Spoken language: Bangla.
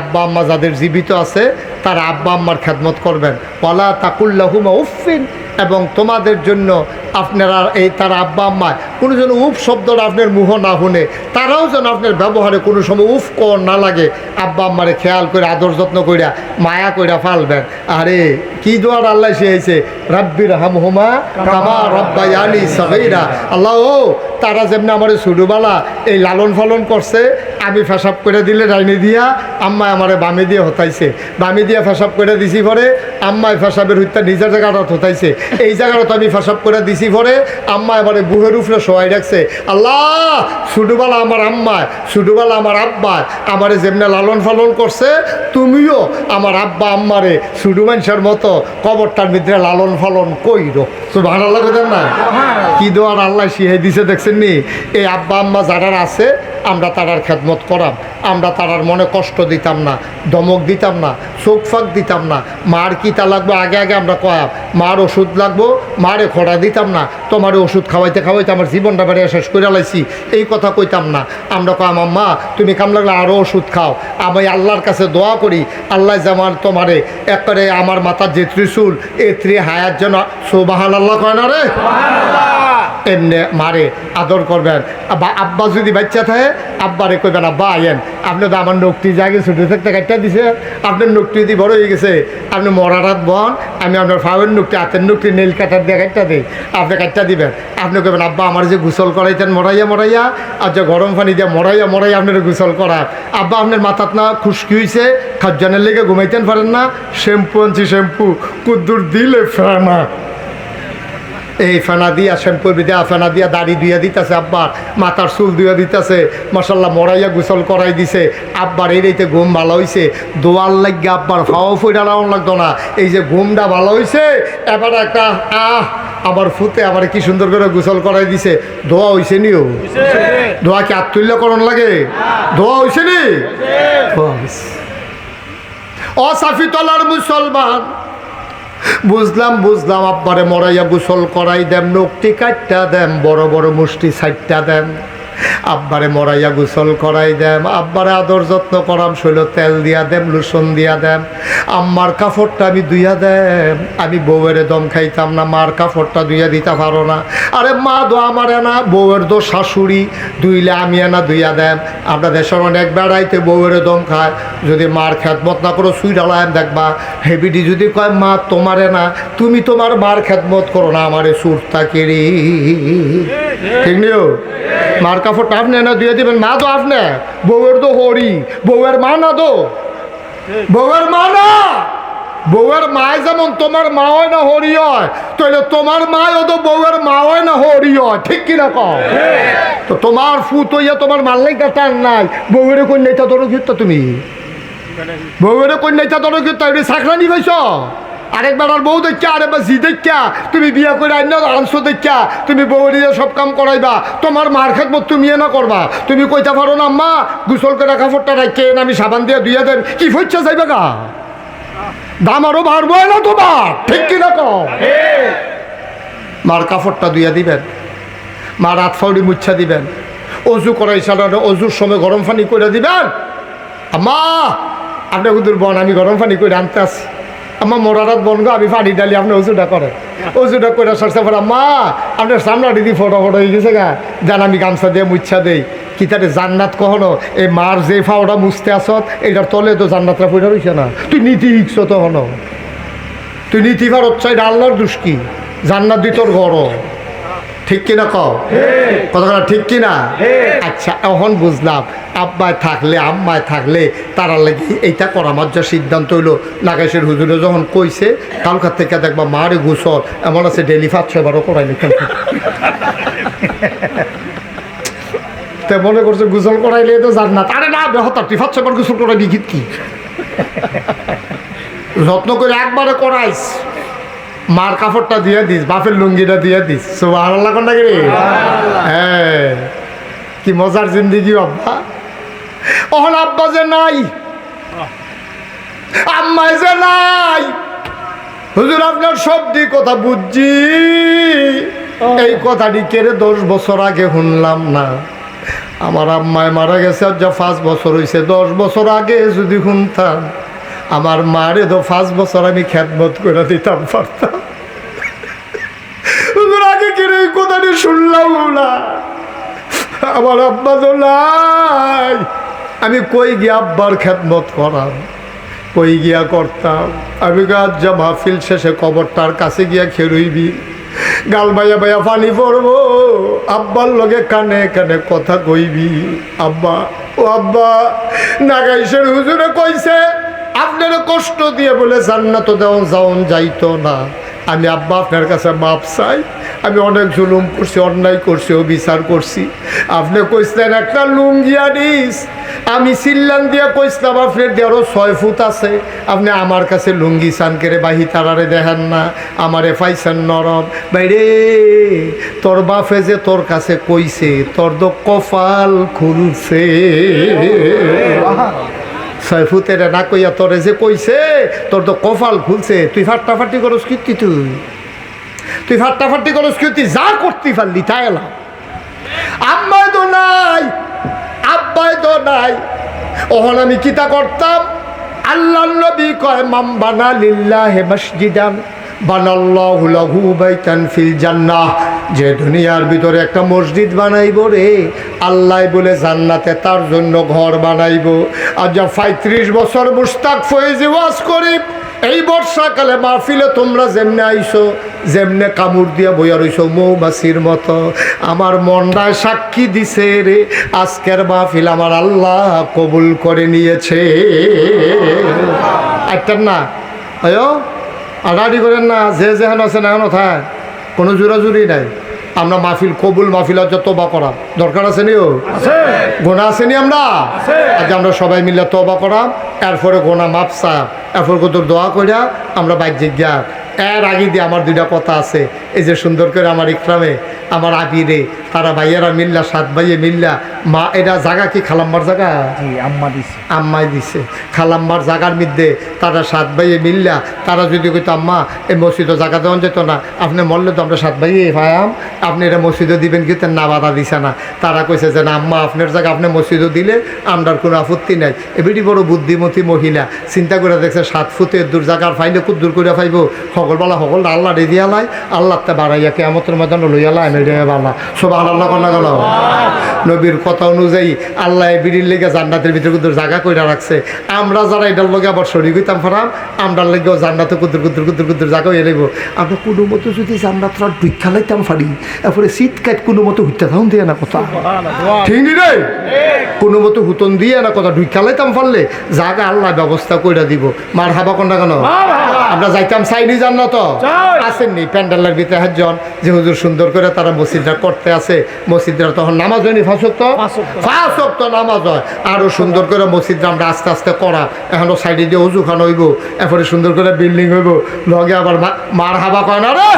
আব্বা আম্মা যাদের জীবিত আছে, তারা আব্বা আম্মার খেদমত করবেন। ওয়ালা তাকুল্লাহুমা উফিন এবং তোমাদের জন্য আপনারা এই তার আব্বা আম্মা কোনো যেন উফ শব্দটা আপনার মুহ না শুনে, তারাও যেন আপনার ব্যবহারে কোনো সময় উফ কর না লাগে, আব্বা আম্মারে খেয়াল করে, আদর যত্ন করিয়া মায়া কইরা ফালবেন। আরে, কি দোয়ার আল্লাহ সে হয়েছে রাব্বির হামহুমা কামা রব্বায়ানি সগৈরা। আল্লাহ ও, তারা যেমনি আমার সুডুবালা এই লালন ফালন করছে আমি ফেসাব করে দিলে ডাইনি দিয়া আম্মায় আমারে বামে দিয়ে হতাইছে। বামে দিয়ে ফেসাব করে দিছি পরে আম্মায় ফেসাবের হত্যা নিজের জায়গাটা হতাইছে। এই জায়গাটা আমি ফেসাব করে দিছি পরে আম্মা এবারে বুহের উপরে সবাই রাখছে। আল্লাহ সুডুবালা আমার আম্মায় সুডুবালা আমার আব্বায় আমারে যেমনি লালন ফালন করছে তুমিও আমার আব্বা আম্মারে সুডু মানুষের মতো কবরটার ভিতরে লালন ফালন কইরো। তো ভালো লাগে না কি দোয়ার আল্লাহ শিহে দিছে দেখছেন নি এই আব্বা আম্মা যারা আছে আমরা তারার খেদমত করাম। আমরা তারার মনে কষ্ট দিতাম না, দমক দিতাম না, চোখ ফাঁক দিতাম না। মার কিতা লাগবে আগে আগে আমরা কয়াম। মার ওষুধ লাগবো, মারে খোড়া দিতাম না। তোমার ওষুধ খাওয়াইতে খাওয়াইতে আমার জীবনটা বেড়ে শেষ করে লাইছি। এই কথা কইতাম না। আমরা কয়াম, আম্মা, তুমি কাম লাগলে আরও ওষুধ খাও। আমি আল্লাহর কাছে দোয়া করি। আল্লাহ যেমন তোমারে একবারে আমার মাথার যে ত্রিশূল, এ ত্রি হায়ার জন্য সোবাহান আল্লাহ কয় না রে? এমনি মারে, আদর করবেন। আব্বা যদি বাচ্চা থাকে, আব্বারে কইবেন, আব্বা আইয়েন আপনি তো আমার নকটি জাগে ছোটো থাকতে কাটটা দিছে। আপনার নকটি দিয়ে বড় হয়ে গেছে, আপনি মরারাত বন আমি আপনার ফাউের নকটি হাতের নকটি নীল কাটার দিয়ে কাটটা দিই। আপনি কাটটা দিবেন। আপনি কইবেন, আব্বা, আমার যে গোসল করাইতেন, মরাইয়া মরাইয়া, আর যে গরম পানি দিয়ে মরাইয়া মরাইয়া আপনার গোসল করা আব্বা, আপনার মাথাত না খুশকি হয়েছে খাজ্জানের লেগে ঘুমাইতেন পারেন না। শ্যাম্পু আনছি, শ্যাম্পু। কুদ্দুর দিলে ফেনা এই ফেনা দিয়া শ্যাম্পু দিয়া ফেনা দিয়া দাড়ি দুইয়া দিতেছে আব্বার মাথার চুল দুইয়া দিতেছে মশাল্লা মরাইয়া গোসল করাই দিছে। আব্বার এই রেতে ঘুম ভালো হইছে। দোয়ার লাগিয়ে আব্বার ফাও ফুইটা রাউন লাগতো না। এই যে ঘুমটা ভালো হইছে এবার একটা আহ আবার ফুতে আবার কি সুন্দর করে গোসল করাই দিছে। দোয়া হইছে নিও। দোয়া কি আত্মুল্য করণ লাগে? দোয়া হইছে নি? দোয়া হইছে। অসাফি তলার মুসলমান। বুঝলাম বুঝলাম, আব্বারে মরাইয়া গোসল করাই দেন নকটি কাটটা দেন বড় বড় মুষ্টি সাইটটা দেম। আব্বারে মরাইয়া গোসল করাই দেম, আব্বারে আদর যত্ন করাম, শৈল তেল দিয়া দেম, লুসন দিয়া দেম। আম্মার কাপড়টা আমি দুইয়া দেম। আমি বউয়ের দম খাইতাম না, মার কাপড়টা দুইয়া দিতে পারো না। আরে মা দো আমার না বউয়ের দো শাশুড়ি দুইলে আমি এনা দুইয়া দেম। আমরা দেশের অনেক বেড়াইতে বউয়ের দম খায় যদি মার খেদমত না করো সুই ডালায় দেখবা। হেবিডি যদি কয়, মা, তোমারে না তুমি তোমার মার খেদমত করো না, আমারে সুরতা কেড়ি। ঠিক নিও মার কাপড়টা আপনি না, দিয়ে দিবেন, মা তো আপনি বউয়ের তো হরি, বউয়ের মা না তো। বউয়ের মা না। বউয়ের মায় যেমন তোমার মা হয় না, হরি হয় তাহলে তোমার মায়ও তো বউয়ের মা হয় না, হরি হয়। ঠিক কিনা কম তো তোমার ফুত হইয়া তোমার মাল্লাই টান নাই। বউয়ের কন্যাটা ধরো তুমি? বউয়ের কন্যাটা ধরো কিন্তু এটি চাকরানি পাইছ? আরেকবার আর বউ দেখা আরেকবার জি দেখা তুমি বিয়া করে আইন আনছো দেখা তুমি বউ দিয়ে সব কাম করাইবা, তোমার মার খাকবো তুমি না করবা। তুমি কইতে পারো না মা গুসল করে কাপড়টা রাখে আমি সাবান দিয়ে দুইয়া দেন, কি ফইচ্ছা যাইবে গা? দাম আরও বাড়বো না তোমার ঠিক কিনা কম মার কাপড়টা দুইয়া দিবেন মা রাত ফাউডি মুচ্ছা দিবেন, অজু করাই সাধারণ অজুর সময় গরম পানি করে দিবেন? আমা আপনি কুদুর বন, আমি গরম পানি করে আনতে আসি আমার মোরারাত বন গো, আমি পানি ডালি আপনি ওষুধটা করে ওষুধটা করে সরষে পরে মা আপনার সামনা দিদি ফটো ফটো হয়ে গেছে গা। জান, আমি গামছা দিয়ে মুচ্ছা দেই। কি তারে জান্নাত কখনো? এই মার যে ফাওটা মুছতে আসত এটার তলে তো জান্নাতরা পড়ে রয়েছে না। তুই নীতি শিখছ তখন। তুই নীতি ফার হচ্ছে আল্লাহর দুষ্কি জান্নাত দি ঘর ঠিক কিনা কও? কথা ঠিক কিনা? আচ্ছা এখন বুঝলাম। আব্বায় থাকলে আম্মায় থাকলে তারা লাগি এইটা করা আমার যা সিদ্ধান্ত হইল। নাগেশের হুজুরে যখন কইছে কালকার থেকে দেখবা মারে গোসল এমন আছে ডেলি পাঁচ ছয়বারও করাই লিখেন তে মনে করছে গোসল করাইলে তো জান্নাত। আরে না বেহতার তুই ছয়বার গোসল করাই কি? যত্ন করে একবারে করাইস। মার কাপড়টা দিয়ে দিস বাপের লুঙ্গিটা দিয়ে দিস। সুবাহ কোনটা কি রে? হ্যাঁ। কি মজার জিন্দিগি আব্বা। অহন আব্বা যে নাই। আম্মাই যে নাই। হুজুর আপনার সব দিক কথা বুঝছি। এই কথাটি কেড়ে দশ বছর আগে শুনলাম না। আমার আম্মায় মারা গেছে আর যা পাঁচ বছর হয়েছে দশ বছর আগে যদি শুনতাম আমার মারে তো পাঁচ বছর আমি খ্যাতমত করে দিতাম পারতাম হুজুর আগে কিনে এই কথাটি শুনলাম না। আমার আব্বা তো নাই। আমি কই গিয়া আব্বার খ্যাতমত করাম? কই গিয়া করতাম? আমি গাছ যা মাহফিল শেষে কবরটার কাছে গিয়া খেরুইবি। গাল বাইয়া বাইয়া পানি পড়ব। আব্বার লগে কানে কানে কথা কইবি। আব্বা, ও আব্বা, নাগাইশের হুজুরে কইছে, আপনার কষ্ট দিয়ে বলে জান্নাত দেওয়া যাওন যাইতো না। আমি আব্বা আপনার কাছে মাপ চাই। আমি অনেক জুলুম করছি, অন্যায় করছি, অবিচার করছি। আপনি কইসলেন একটা লুঙ্গি আনিস। আমি সিল্লান দিয়ে কইসলাম আপনার দেড়ও ছয় ফুট আছে। আপনি আমার কাছে লুঙ্গি চান করে বাহি তারারে দেখেন না, আমারে পাইছেন নরম। বাইরে, তোর বাফে যে তোর কাছে কইছে, তোর তো কপাল খুলছে। ছয় ফুটের না কইয়া তোরে যে কইছে, তোর তো কপাল খুলছে। তুই ফাট্টাফাটি করস কীর্তি তুই? তুই ফাট্টাফাটি করস কীর্তি, যা করতে পারলি তাই এলাম। আম্মায় তো নাই, আব্বাই তো নাই। ওহন আমি কিতা করতাম? আল্লাহ নবী কয় মাম বানা লিল্লাহে মসজিদান, বানাল্লাহু লাহু বাইতান ফিল জান্নাহ। যে দুনিয়ার ভিতরে একটা মসজিদ বানাইব রে, আল্লাহ বলে জান্নাতে তার জন্য ঘর বানাইব। আর যা পঁয়ত্রিশ বছর মুস্তাক ফয়েজি ওয়াজ করি, এই বর্ষাকালে মাহফিলে তোমরা যেমনে আইসো, যেমনে কামড় দিয়া বইয়া রইছো মৌমাছির মতো। আমার মনটায় সাক্ষী দিছে রে, আজকের মাহফিল আমার আল্লাহ কবুল করে নিয়েছে। একটা না, আয়ো আড়াড়ি করেন না, যে যেহেন আছে না এখন থাক। কোনো জোরাজুরি নাই। আমরা মাহফিল কবুল মাহফিল হচ্ছে তোবা করা। দরকার আছে নিও গোনা আছে নি আমরা? আজ আমরা সবাই মিলে তোবা করা। এরপরে গোনা মাপসা এরপর কত দোয়া করিয়া আমরা বাইক জিজ্ঞা এর আগে দিয়ে আমার দুইটা কথা আছে। এই যে সুন্দর করে আমার ইকরামে আমার আবিরে তারা ভাইয়েরা মিল্লা সাত ভাইয়ে মিল্লা। মা এটা জাগা কি? খালাম্বার জাগা? আম্মা দিছে। আম্মাই দিছে। খালাম্মার জাগার মধ্যে তারা সাত ভাইয়ে মিল্লা। তারা যদি কইতো আম্মা এই মসজিদে জাগা দেওয়া যেত না। আপনি মরলে তো আমরা সাত ভাইয়ে ভাইয়াম আপনি এটা মসজিদে দিবেন কিন্তু না বাধা দিছে না। তারা কইছে যে না আম্মা আপনার জায়গা আপনি মসজিদে দিলে আমরার কোনো আপত্তি নাই। এবিটি বড় বুদ্ধিমতী মহিলা। চিন্তা করে দেখছে সাত ফুটে দূর জাগার ফাইলে খুব দূর করে ফাইব। সকলবেলা সকল আল্লাহ রেদিয়া লাই আল্লাহ তে বাড়াইয়া কেমতের মধ্যে লইয়া লাই আমি বালা। সব আল্লাহ কন্যা নবীর কথা অনুযায়ী আল্লাহ বিড়ির লেগে জান্নাতের ভিতরে কুদুর জায়গা কইরা রাখছে। আমরা যারা এটার লগে আবার শরীর হইতাম ফারাম আমরা লেগেও জান্নাতে কুদুর কুদুর কুদুর কুদুর জায়গা হয়ে নেব আমরা কোনো মতো যদি জান্নাতরা ভিক্ষা লাইতাম পারি তারপরে শীত কাট কোনো মতো হইতে থাকুন দিয়ে না কথা। ঠিক নি রে? কোনো মতো হুতন দিয়ে না কথা ঢুইকা লাইতাম পারলে জায়গা আল্লাহ ব্যবস্থা কইরা দিব। মার হাবা কোনটা কেন? আমরা যাইতাম চাইনি জান্নাত। আসেননি প্যান্ডেলের ভিতরে একজন যে হুজুর সুন্দর করে তারা মসজিদটা করতে আছে মসজিদটা তখন নামাজ হয়নি ফাঁসক্ত পাঁচ নামাজ হয়। আরও সুন্দর করে মসজিদ আমরা আস্তে আস্তে করা। এখনও সাইডে দিয়ে উজুখান হইব। এরপরে সুন্দর করে বিল্ডিং হইব। লগে আবার মার হাবা কয় না রে?